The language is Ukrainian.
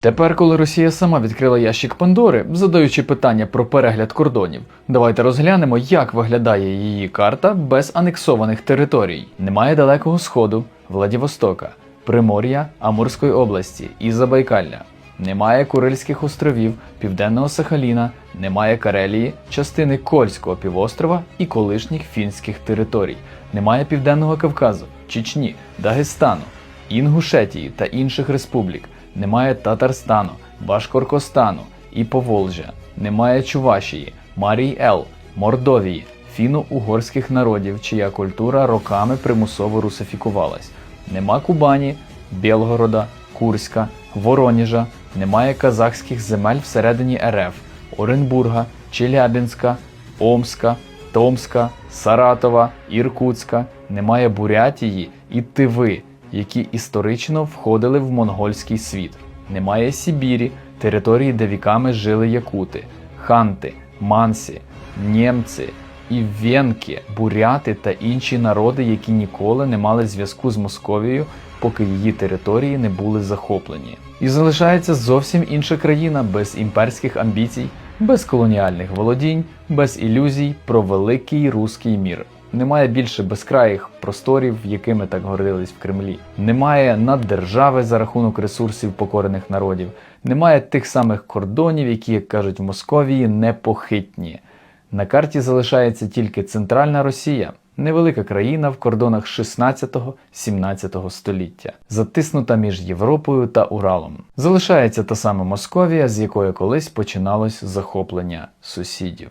Тепер, коли Росія сама відкрила ящик Пандори, задаючи питання про перегляд кордонів, давайте розглянемо, як виглядає її карта без анексованих територій. Немає Далекого Сходу, Владивостока, Примор'я, Амурської області і Забайкалля. Немає Курильських островів, Південного Сахаліна, немає Карелії, частини Кольського півострова і колишніх фінських територій. Немає Південного Кавказу, Чечні, Дагестану, Інгушетії та інших республік. Немає Татарстану, Башкоркостану і Поволжя. Немає Чувашії, Марій Ел, Мордовії, фіно-угорських народів, чия культура роками примусово русифікувалась. Нема Кубані, Білгорода, Курська, Вороніжа, немає казахських земель всередині РФ, Оренбурга, Челябінська, Омська, Томська, Саратова, Іркутська, немає Бурятії і Тиви, які історично входили в монгольський світ. Немає Сибірі, території, де віками жили якути, ханти, мансі, німці і венки, буряти та інші народи, які ніколи не мали зв'язку з Московією, поки її території не були захоплені. І залишається зовсім інша країна без імперських амбіцій, без колоніальних володінь, без ілюзій про великий руський мір. Немає більше безкраїх просторів, якими так гордились в Кремлі. Немає наддержави за рахунок ресурсів покорених народів. Немає тих самих кордонів, які, як кажуть в Московії, непохитні. На карті залишається тільки центральна Росія, невелика країна в кордонах 16-17 століття, затиснута між Європою та Уралом. Залишається та сама Московія, з якої колись починалось захоплення сусідів.